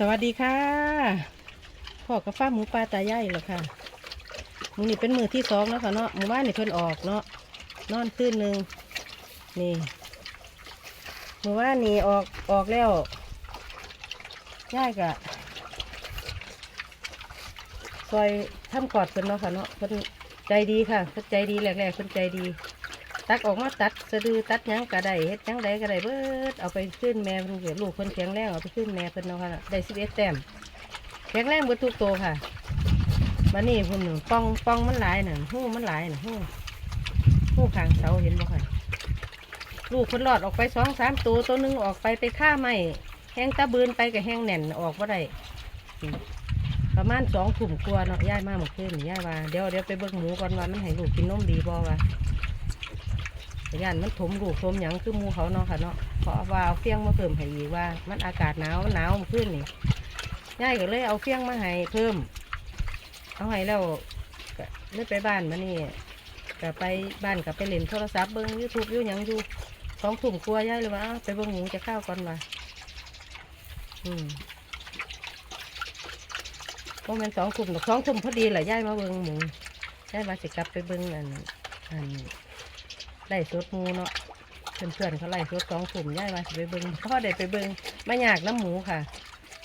สวัสดีค่ะพ่อกับฟ้าหมูปลาตาใหญ่เหรอค่ะมือนี่เป็นมือที่สองแล้วค่ะเนาะหมู่บ้านนี่เพิ่นออกเนาะนอนคืนหนึ่งนี่หมือว่านนี่ออกออกแล้วย่ายกะซอยทำกอดเพิ่นเนาะค่ะเนาะเพิ่นใจดีค่ะเพิ่นใจดีแรกๆเพิ่นใจดี ตักออกมาตัดสะดือตัดยังกระไดเฮ็ดยังใดกระไดเบิดเอาไปขึ้นแม่เพิ่นเกิดลูกเพิ่นแข็งแรงเอาไปขึ้นแม่เพิ่นเนาะค่ะได้สิบเอ็ดแต้มแข็งแรงเบิดทุกตัวค่ะมานี่พิ่นหนึ่งป้องป้องมันหลายน่ะหู้มันหลายน่ะหู้หู้ขางเสาเห็นบ่ค่ะลูกเพิ่นรอดออกไปสองสามตัวตัวหนึงออกไปไปฆ่าไม่แห้งตะบืนไปกับแห้งแน่นออกบ่าได้ประมาณสองถุ่มกลัวเนาะย่ายมาหมดคืนนี่ย่ายว่าเดี๋ยวเดี๋ยวไปเบิ่งหมูก่อนว่ามันให้ลูกกินนมดีบ่ว่า แต่ย่านมันถมลูกถมหยังคือมูเขาเนาะค่ะเนาะเพราะว่าเอาเฟี้ยงมาเพิ่มให้อีกว่า มันอากาศหนาวหนาวขึ้นนี่ย่ายก็เลยเอาเฟี้ยงมาให้เพิ่ม เอาให้แล้วก็เลยไปบ้านมานี่ก็ไปบ้านก็ไปเล่นโทรศัพท์เบิ้งยูทูบยูหยังอยู่สองถุ่มกลัวย่ายเลยว่าไปเบิ้งหมูจะข้าวก่อนว่าอืมโมเมนสองถุ่มดอสองถุ่มพอดีแหละย่ายมาเบิ้งหมูย่ายมาสิกลับไปเบิ้งอันอัน ไล่สดหมูเนาะเพื่อนๆเขาไล่สดสองกลุ่มย่ายมาสิไปเบิงพ่อได้ไปเบิงไม่อยากน้ำหมูค่ะ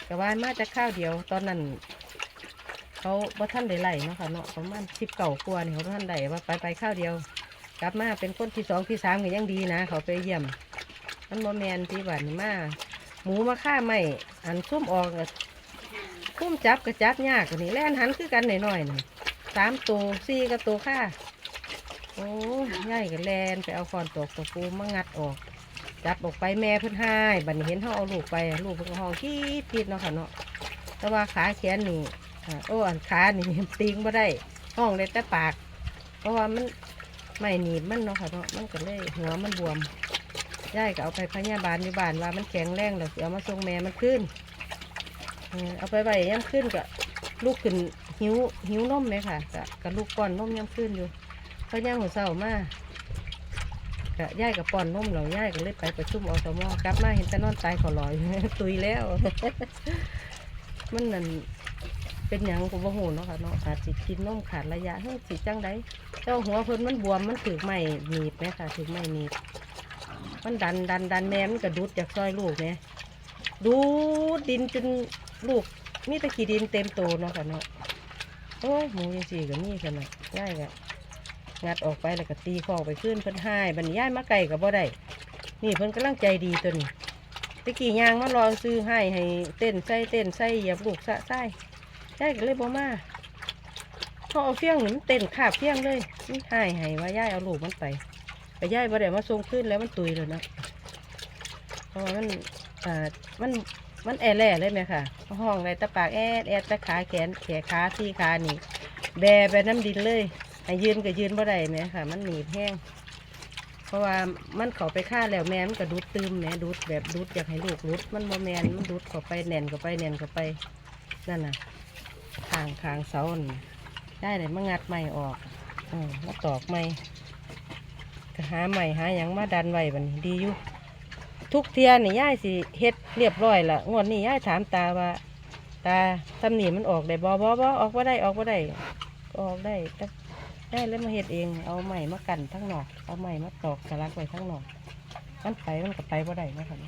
แต่ว่ามาจะข้าวเดียวตอนนั้นเขาบ่ท่านได้ไล่เนาะค่ะเนาะประมาณสิบเก่ากว่านี่เขาท่านได้ว่าไปไปข้าวเดียว กลับมาเป็นคนที่สองที่สามก็ยังดีนะ เขาไปเยี่ยมมันบ่แมนที่บ้านมาหมูมาฆ่าไม่อันซุ่มออกก็ซุ่มจับก็จับยากกว่านี่แล่นหันคือกันหน่อยๆนี่สามตัวสี่ก็ตัวฆ่า อ้ย่ายกับแลนไปเอาคอนตกตะปูมางัดออกจับออกไปแม่เพิ่นให้บัดนี้เห็นเขาเอาลูกไปลูกเพิ่นห้องขี้ติดเนาะค่ะเนาะแต่ว่าขาแขนนี่โอ้อันขานี่ติงบ่ได้ห้องได้แต่ปาก เพราะว่ามันไม่หนีบมันเนาะค่ะเนาะมันก็เลยหัวมันบวมย่ายก็เอาไปพยาบาลอยู่บ้านว่ามันแข็งแรงแล้วสิเอามาส่งแม่มันขึ้นเอาไปไว้ย่ำขึ้นก็ลูกขึ้นหิวหิวนมไหมค่ะก็กับลูกป้อนนมย่ำขึ้นอยู่ เขาย่างหัวเสามาก็ย่ายกับปอนนมเราย่ายก็เลยไปประชุมอสมกลับมาเห็นแต่นอนตายขอลอย ตุยแล้ว มันนั่นเป็นหยังกูบ่หูเนาะค่ะเนาะอาจสิกินนมขาดระยะเฮ้ยสิจังไดเจ้าหัวเพิ่นมันบวมมันถือไม่หนีบไหมค่ะถือไม่หนีบมันดันดันดันแม่มันก็ดูดจากซอยลูกเนี่ยดูดดินจนลูกมีตะขี้ดินเต็มโตเนาะค่ะเนาะโอ้ยหมูยังสี่ก็มีขนาดง่ายกะ งัดออกไปแล้วก็ตีคอกไปขึ้นเพิ่นให้บัดนย้ายมาไก่กับบ่ได้นี่เพิ่นกำลังใจดีตัวนี้ตะกี้ยางมารอซื้อให้ให้เต้นใส่เต้นใส่เหยียบลูกสะไส้ย้ายก็เลยบ่มาพอเอาเฟี้ยงนี่มันเต้นขาบเฟี้ยงเลยมันให้ให้ว่ายายเอาลูกมันไปไปย้ายบ่ได้มาส่งขึ้นแล้วมันตุยเลยนะเพราะมันอ่ามันมันแอแล่เลยไหมค่ะห้องไรตะปากแอดแอดตะขาแขนแขนขาที่ขานี่แบไปน้ำดินเลย ให้ยืนก็ยืนบ่ได้แม่ค่ะ มันหนีบแห้งเพราะว่ามันเขาไปฆ่าแล้วแม่มันก็ดูดตืมแม่ดูดแบบดูดอยากให้ลูกรุดมันบ่แมนมันดูดเข้าไปแน่นเข้าไปแน่นเข้าไปนั่นน่ะทางทางเสาได้เลยมางัดไม้ออกเออมาตอกไม้ก็หาไม้หาหยังมาดันไว้บัดนี้ดีอยู่ทุกเทียนนี่ย่ายสิเฮ็ดเรียบร้อยละงวดนี้ย่ายถามตาว่า ตาทำหนีมันออกได้บ่บ่บ่ออกบ่าได้ออกบ่าได้ออกได้แต่ ได้แล้วมาเฮ็ดเอง เอาไม้มากันทั้งหนอก เอาไม้มาตอกกระลักไว้ทั้งหนอกมันไปมันก็ไปบ่ได้นะครับ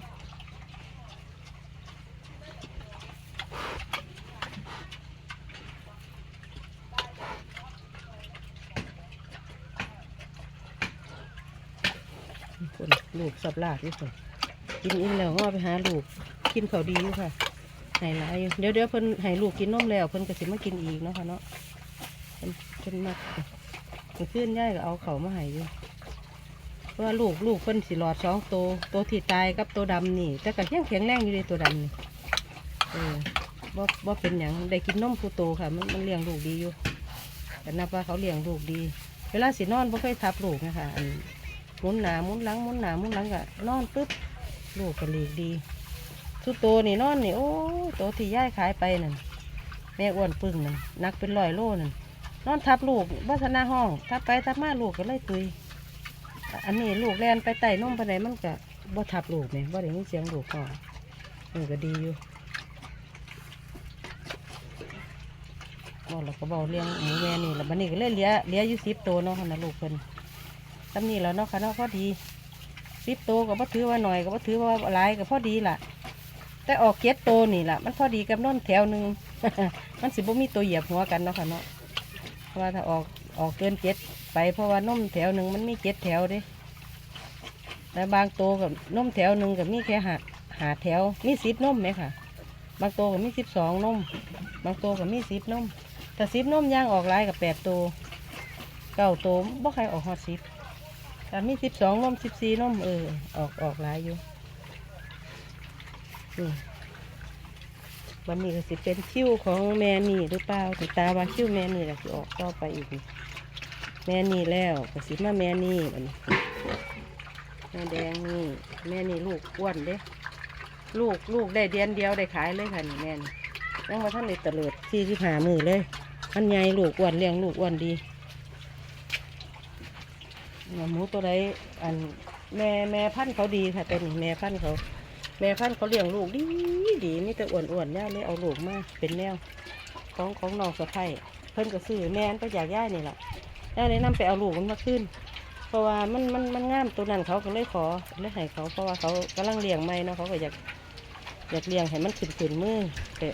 คนลูกสับลากอยู่คนกินอิ่มแล้วก็ไปหาลูกกินเขาดีอยู่ค่ะให้หลายเดี๋ยวเดี๋ยวเพิ่นให้ลูกกินนมแล้วเพิ่นก็สิมากินอีกเนาะค่ะเนาะเพิ่นเพิ่นมาก เมื่อนย่ายก็เอาเขามาให้อยู่เพราะว่าลูกลูกเพิ่นสิหลอดสองตัวตัวที่ตายกับตัวดำนี่ แต่ก็ยังแข็งแรงอยู่เลยตัวดำนี่เออบ่บ่เป็นหยังได้กินนมผู้โตค่ะ มันมันเลี้ยงลูกดีอยู่แต่นับว่าเขาเลี้ยงลูกดี เวลาสินอนบ่เคยทับลูกนะคะอันมุนหนามุนหลังมุนหนามุนหลังก็นอนปุ๊บลูกก็เลี้ยงดีสุดโตนี่นอนนี่โอ้โตที่ย่ายขายไปนั่นแม่อ้วนปึ้งนั่นนักเป็นร้อยโลนั่น นอนทับลูกวัฒนาห้อง ทับไปทับมาลูกก็เลยตุย อันนี้ลูกแลนไปไต่นมไปไหนมันก็บ่ทับลูกเนี่ยบ่ได้ยินเสียงลูกก็เออก็ดีอยู่บอกแล้วก็บอกเลี้ยงหมูแม่นี่แล้วบัดนี้ก็เลยเลี้ยเลี้ยอยู่สิบตัวเนาะนะลูกเพิ่นตำนี้แล้วเนาะค่ะเนาะพอดีสิบตัวก็บ่ถือว่าหน่อยก็บ่ถือว่าหลายก็พอดีล่ะ แต่ออกเจ็ดตัวนี่ล่ะ มันพอดีกับน้นแถวหนึ่งมันสิบ่มีตัวเหยียบหัวกันเนาะค่ะเนาะ ราะว่าถ้าออกออกเกินเจ็ดไปเพราะว่านมแถวหนึ่งมันมีเจ็ดแถวเด้แต่บางตัวกับนมแถวหนึ่งกับมีแค่หาหาแถวมีสิบนมไหมค่ะ บางตัวก็มีสิบสองนม บางตัวก็มีสิบนมแต่สิบนมย่างออกลายกับแปดตัวเก้าตัวบ่ใครออกฮอดสิบแต่มีสิบสองนมสิบสี่นมเออออกออกลายอยู่นี่ วันนี้ก็สิเป็นคิ้วของแม่นี่หรือเปล่าติตาว่าคิ้วแม่นี่แหละสิออกต่อไปอีก แม่นี่แล้วก็สิมาแม่นี่บัดนี้แม่แดงนี่แม่นี่ลูกอ้วนเด้ลูกลูกได้เดือนเดียวได้ขายเลยค่ะนี่แม่นยังมาท่านได้ตะเลิดสี่สิบห้ามือเลยมันใหญ่ลูกอ้วนเลี้ยงลูกอ้วนดีหมูตัวใดอันแม่แม่พันธุ์เขาดีค่ะตัวนี้แม่พันธุ์เขา แม่พันเขาเลี้ยงลูกดีดีมีแต่อ้วนอ้วนๆย่าเลยเอาลูกมาเป็นแนวของของน้องสะพ้ายเพิ่นก็ซื้อแม่นก็อยากย่านี่แหละย่าเลยนำไปเอาลูกมันมาขึ้น เพราะว่ามันมันมันงามตัวนั้นเขาก็เลยขอเลยให้เขาเพราะว่าเขากำลังเลี้ยงไม่เนาะเขาก็อยากอยากเลี้ยงให้มันขึ้นขึ้นมือแต่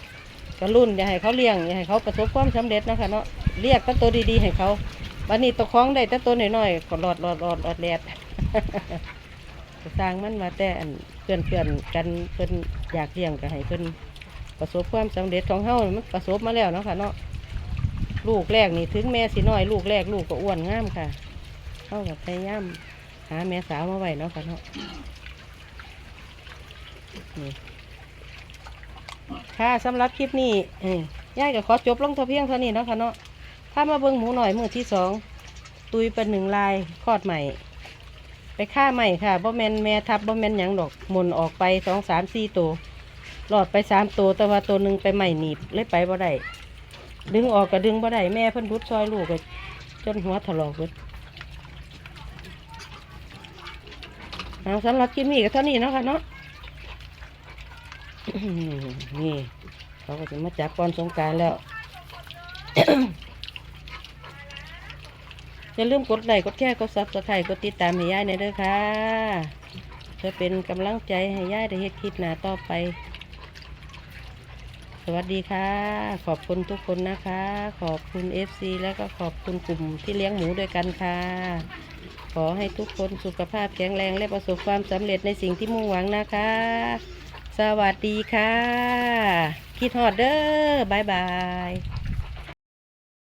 กระรุ่นอย่าให้เขาเลี้ยงอย่าให้เขาประสบความสำเร็จนะคะเนาะเรียกตั้งตัวดีๆให้เขาวันนี้ตัวคล้องได้แต่ตัวหน้อยๆก็หลอดหลอดหลอดหลอดแดดสร้างมันมาแต่อัน พื่อนเพื่อนๆกันเพื่อนอยากเลี้ยงก็ให้เพื่อนประสบความสำเร็จของเฮามันประสบมาแล้วเนาะค่ะเนาะลูกแรกนี่ถึงแม่สิน้อยลูกแรกลูกก็อ้วนงามค่ะเฮากับพยายามหาแม่สาวมาไว้เนาะค่ะเนาะค่ะสำหรับคลิปนี้ยยายก็ขอจบลงเท่าเพียงเท่านี้เนาะค่ะเนาะถ้ามาเบิ่งหมูหน่อยมือที่สองตุยเป็นหนึ่งลายคลอดใหม่ ไปฆ่าใหม่ค่ะบ่แมนแม่ทับบ่แมนหยังดอกหมุนออกไปสองสามสี่ตัวหลอดไปสามตัวแต่ว่าตัวหนึ่งไปใหม่หนีบเลยไปบ่ได้ดึงออกก็ดึงบ่ได้แม่เพิ่นรุดซอยลูกก็จนหัวถลอกเลยเอาสำหรับคลิปนี้ก็เท่านี้เนาะค่ะเนาะนี่ เขาก็จะมาจับก่อนสงการแล้ว อย่าลืมกดไลค์กดแชร์กดซับสไครต์กดติดตามให้ยายในเด้อค่ะเพื่อเป็นกำลังใจให้ยายได้เฮ็ดคลิปหน้าต่อไป สวัสดีค่ะ ขอบคุณทุกคนนะคะ ขอบคุณ FC แล้วก็ขอบคุณกลุ่มที่เลี้ยงหมูด้วยกันค่ะ ขอให้ทุกคนสุขภาพแข็งแรงและประสบความสำเร็จในสิ่งที่มุ่งหวังนะคะ สวัสดีค่ะ คิดฮอดเด้อบายบาย